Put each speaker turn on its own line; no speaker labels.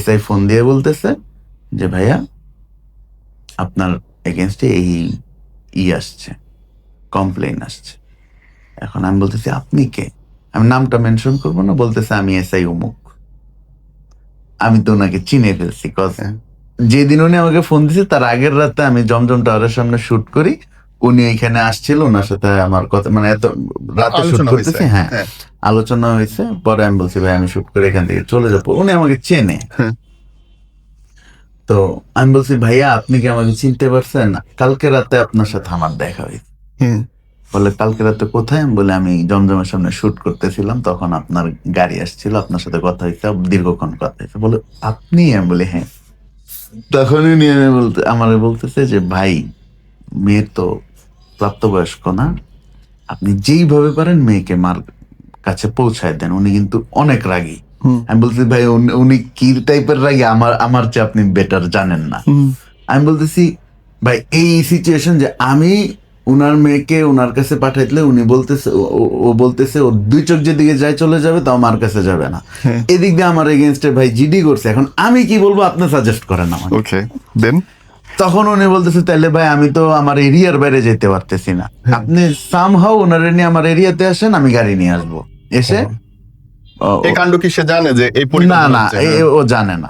SI phone দিয়ে বলতেছে যে ভাইয়া আপনার এগেনস্টে এই ই আসছে কমপ্লেন আসছে। এখন আমি বলতেছি আপনি কে? আমি নামটা মেনশন করব না বলতেছে আমি এসআই উমুক আমি তো ওনাকে চিনে ফেলছি কজ
হ্যাঁ।
যেদিন উনি আমাকে ফোন দিছে তার আগের রাতে আমি জমজম টাওয়ারের সামনে শুট করি। উনি এখানে আসছিল ওনার সাথে আমার কথা মানে এত রাতে শুট করতেছি হ্যাঁ।
হ্যাঁ।
আলোচনা হয়েছে পরে আমি বলছি ভাই আমি শুট করে এখান থেকে চলে যাব। উনি আমাকে চেনে। তো আমি বলছি ভাইয়া আপনি কি আমাকে চিনতে পারছেন? কালকে রাতে আপনার সাথে আমার দেখা হয়েছে। বলে কালকে রাতে কোথায়? আমি বলে আমি জমজমের সামনে শুট করতেছিলাম তখন আপনার গাড়ি আসছিল আপনার সাথে কথা হয়েছে দীর্ঘক্ষণ কথা হয়েছে। বলে আপনি? আমি বলে হ্যাঁ। তখনই নিয়ে আমি বলতে আমার বলতেছে যে ভাই মেয়ে তো প্রাপ্তবয়স্ক না। আপনি যেইভাবে পারেন মেয়েকে মার কাছে পৌঁছায় দেন উনি কিন্তু অনেক রাগী। আমি বলছি ভাই উনি- কি টাইপের রাগী? আমার আমার চেয়ে আপনি বেটার জানেন না। আমি বলতেছি ভাই এই সিচুয়েশন যে আমি উনার মেয়েকে উনার কাছে পাঠাইলে উনি বলতেছে ও- বলতেছে ও দুই চোখ যেদিকে যায় চলে যাবে তাও আমার কাছে যাবে না।
হ্যাঁ।
এদিক দিয়ে আমার এগেনস্টে ভাই জিডি করছে। এখন আমি কি বলব আপনি সাজেস্ট করেন আমাকে।
ওকে দেন
তখন উনি বলতেছে তাহলে ভাই আমি তো আমার এরিয়ার বাইরে যেতে পারতেছি না। আপনি সামহাও ওনারে নিয়ে আমার এরিয়াতে আসেন আমি গাড়ি নিয়ে আসব। এসে? এ
এই কাণ্ড কি সে জানে যে এই
না না এ- ও জানে না।